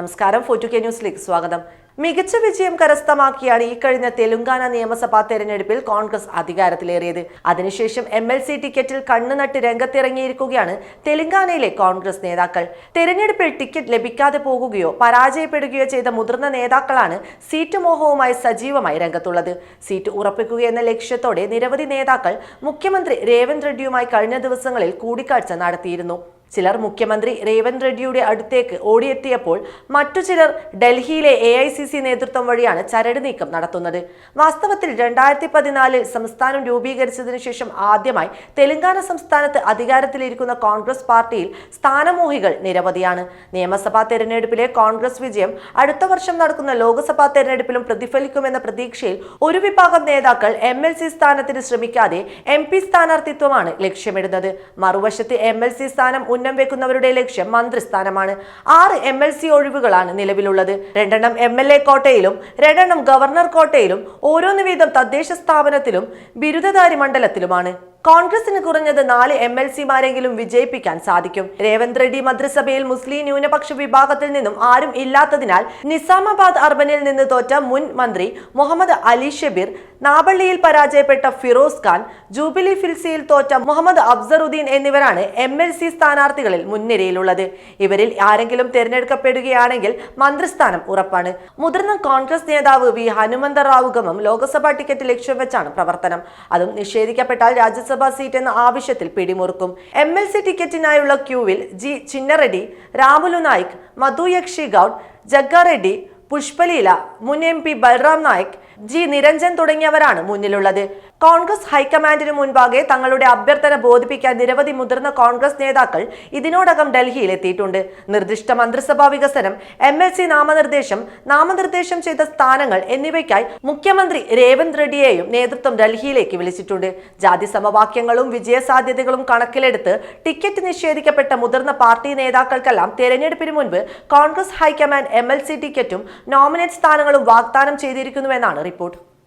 നമസ്കാരം. ഫോർട്ടു കെ ന്യൂസിലേക്ക് സ്വാഗതം. മികച്ച വിജയം കരസ്ഥമാക്കിയാണ് ഈ കഴിഞ്ഞ തെലുങ്കാന നിയമസഭാ തെരഞ്ഞെടുപ്പിൽ കോൺഗ്രസ് അധികാരത്തിലേറിയത്. അതിനുശേഷം എം എൽ സി ടിക്കറ്റിൽ കണ്ണുനട്ട് രംഗത്തിറങ്ങിയിരിക്കുകയാണ് തെലുങ്കാനയിലെ കോൺഗ്രസ് നേതാക്കൾ. തെരഞ്ഞെടുപ്പിൽ ടിക്കറ്റ് ലഭിക്കാതെ പോകുകയോ പരാജയപ്പെടുകയോ ചെയ്ത മുതിർന്ന നേതാക്കളാണ് സീറ്റ് മോഹവുമായി സജീവമായി രംഗത്തുള്ളത്. സീറ്റ് ഉറപ്പിക്കുക എന്ന ലക്ഷ്യത്തോടെ നിരവധി നേതാക്കൾ മുഖ്യമന്ത്രി രേവന്ത് റെഡ്ഡിയുമായി കഴിഞ്ഞ ദിവസങ്ങളിൽ കൂടിക്കാഴ്ച നടത്തിയിരുന്നു. ചിലർ മുഖ്യമന്ത്രി രേവന്ത് റെഡ്ഡിയുടെ അടുത്തേക്ക് ഓടിയെത്തിയപ്പോൾ മറ്റു ചിലർ ഡൽഹിയിലെ എ ഐ സി സി നേതൃത്വം വഴിയാണ് ചരട് നീക്കം നടത്തുന്നത്. വാസ്തവത്തിൽ രണ്ടായിരത്തി പതിനാലിൽ സംസ്ഥാനം രൂപീകരിച്ചതിനു ശേഷം ആദ്യമായി തെലങ്കാന സംസ്ഥാനത്ത് അധികാരത്തിലിരിക്കുന്ന കോൺഗ്രസ് പാർട്ടിയിൽ സ്ഥാനമോഹികൾ നിരവധിയാണ്. നിയമസഭാ തെരഞ്ഞെടുപ്പിലെ കോൺഗ്രസ് വിജയം അടുത്ത വർഷം നടക്കുന്ന ലോക്സഭാ തെരഞ്ഞെടുപ്പിലും പ്രതിഫലിക്കുമെന്ന പ്രതീക്ഷയിൽ ഒരു വിഭാഗം നേതാക്കൾ എം എൽ സി സ്ഥാനത്തിന് ശ്രമിക്കാതെ എം പി സ്ഥാനാർത്ഥിത്വമാണ് ലക്ഷ്യമിടുന്നത്. മറുവശത്ത് എം എൽ സി സ്ഥാനം ഉന്നം വെക്കുന്നവരുടെ ലക്ഷ്യം മന്ത്രിസ്ഥാനമാണ്. ആറ് എം എൽ സി ഒഴിവുകളാണ് നിലവിലുള്ളത്. രണ്ടെണ്ണം എം എൽ എ കോട്ടയിലും രണ്ടെണ്ണം ഗവർണർ കോട്ടയിലും ഓരോന്ന് വീതം തദ്ദേശ സ്ഥാപനത്തിലും ബിരുദധാരി മണ്ഡലത്തിലുമാണ്. കോൺഗ്രസിന് കുറഞ്ഞത് നാല് എം എൽ സിമാരെങ്കിലും വിജയിപ്പിക്കാൻ സാധിക്കും. രേവന്ത് റെഡ്ഡി മന്ത്രിസഭയിൽ മുസ്ലിം ന്യൂനപക്ഷ വിഭാഗത്തിൽ നിന്നും ആരും ഇല്ലാത്തതിനാൽ നിസാമാബാദ് അർബനിൽ നിന്ന് തോറ്റ മുൻ മന്ത്രി മുഹമ്മദ് അലി ഷബീർ നാബള്ളിയിൽ പരാജയപ്പെട്ട ഫിറോസ് ഖാൻ ജൂബിലി ഫിൽസിയിൽ തോറ്റ മുഹമ്മദ് അഫ്സറുദ്ദീൻ എന്നിവരാണ് എം എൽ സി സ്ഥാനാർത്ഥികളിൽ മുൻനിരയിലുള്ളത്. ഇവരിൽ ആരെങ്കിലും തിരഞ്ഞെടുക്കപ്പെടുകയാണെങ്കിൽ മന്ത്രിസ്ഥാനം ഉറപ്പാണ്. മുതിർന്ന കോൺഗ്രസ് നേതാവ് വി. ഹനുമന്ത റാവുഗമം ലോക്സഭാ ടിക്കറ്റ് ലക്ഷ്യം വെച്ചാണ് പ്രവർത്തനം. അതും നിഷേധിക്കപ്പെട്ടാൽ രാജ്യസഭാ സീറ്റ് എന്ന ആവശ്യത്തിൽ പിടിമുറുക്കും. എം എൽ സി ടിക്കറ്റിനായുള്ള ക്യൂവിൽ ജി. ചിന്നറെഡ്ഡി രാമുലു നായിക് മധു യക്ഷി ഗൌഡ് ജഗ്ഗാറെഡ്ഡി പുഷ്പലീല മുൻ M P Balram Naik G. Niranjan തുടങ്ങിയവരാണ് മുന്നിലുള്ളത്. കോൺഗ്രസ് ഹൈക്കമാൻഡിന് മുൻപാകെ തങ്ങളുടെ അഭ്യർത്ഥന ബോധിപ്പിക്കാൻ നിരവധി മുതിർന്ന കോൺഗ്രസ് നേതാക്കൾ ഇതിനോടകം ഡൽഹിയിൽ എത്തിയിട്ടുണ്ട് നിർദ്ദിഷ്ട മന്ത്രിസഭാ വികസനം എം എൽ സി നാമനിർദ്ദേശം നാമനിർദ്ദേശം ചെയ്ത സ്ഥാനങ്ങൾ എന്നിവയ്ക്കായി മുഖ്യമന്ത്രി രേവന്ത് റെഡ്ഡിയെയും നേതൃത്വം ഡൽഹിയിലേക്ക് വിളിച്ചിട്ടുണ്ട്. ജാതി സമവാക്യങ്ങളും വിജയസാധ്യതകളും കണക്കിലെടുത്ത് ടിക്കറ്റ് നിഷേധിക്കപ്പെട്ട മുതിർന്ന പാർട്ടി നേതാക്കൾക്കെല്ലാം തെരഞ്ഞെടുപ്പിന് മുൻപ് കോൺഗ്രസ് ഹൈക്കമാൻഡ് എം ടിക്കറ്റും നോമിനേറ്റ് സ്ഥാനങ്ങളും വാഗ്ദാനം ചെയ്തിരിക്കുന്നുവെന്നാണ് റിപ്പോർട്ട്.